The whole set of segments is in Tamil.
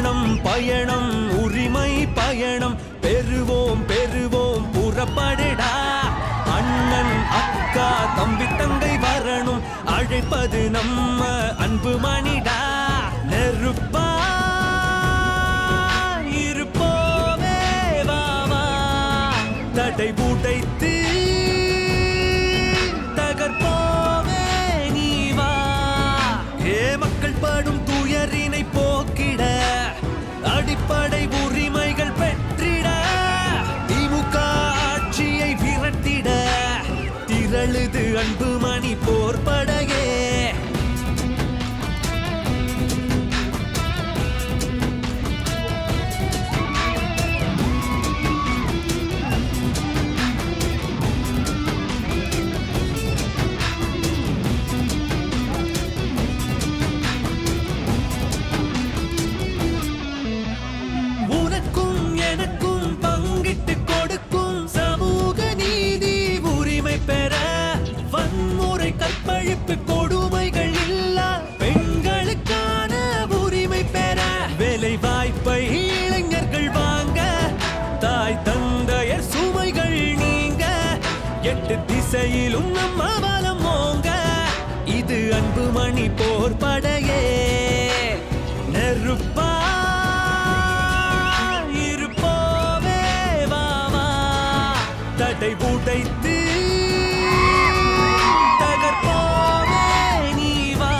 பயணம் பயணம் உரிமை பயணம். பெறுவோம் பெறுவோம் புறப்படுடா. அண்ணன் அக்கா தம்பி தங்கை வரணும். அழைப்பது நம்ம அன்பு மணிடா. நெருப்பா இருப்போமே வா தடை பூட்டை திரளுது அன்புமணி போர்படையே எட்டு திசையிலும் நம்ம பலம் ஓங்க. இது அன்பு மணி போர் படையே. நெருப்பா இருப்போமே வா தடை உடைத்து நீ வா.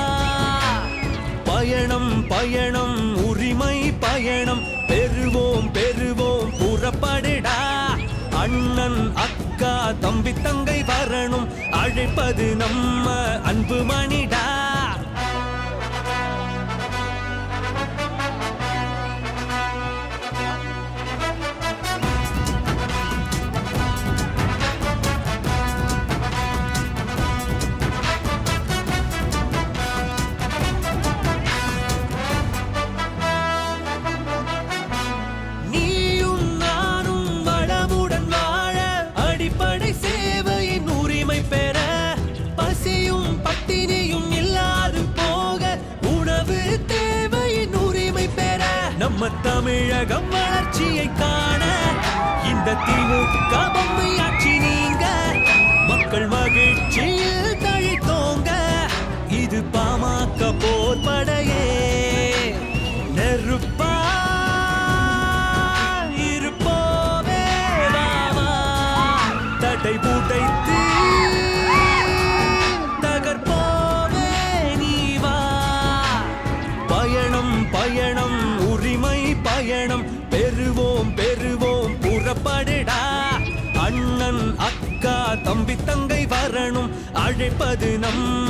பயணம் பயணம் உரிமை பயணம். பெறுவோம் பெறுவோம் புறப்படுடா. அண்ணன் அக்கா தம்பி தங்கை வரணும். அழைப்பது நம்ம அன்பு மணி. நம்ம தமிழகம் வளர்ச்சியை காண இந்த திமுக பொம்மை ஆட்சி அழைப்பது நம்ம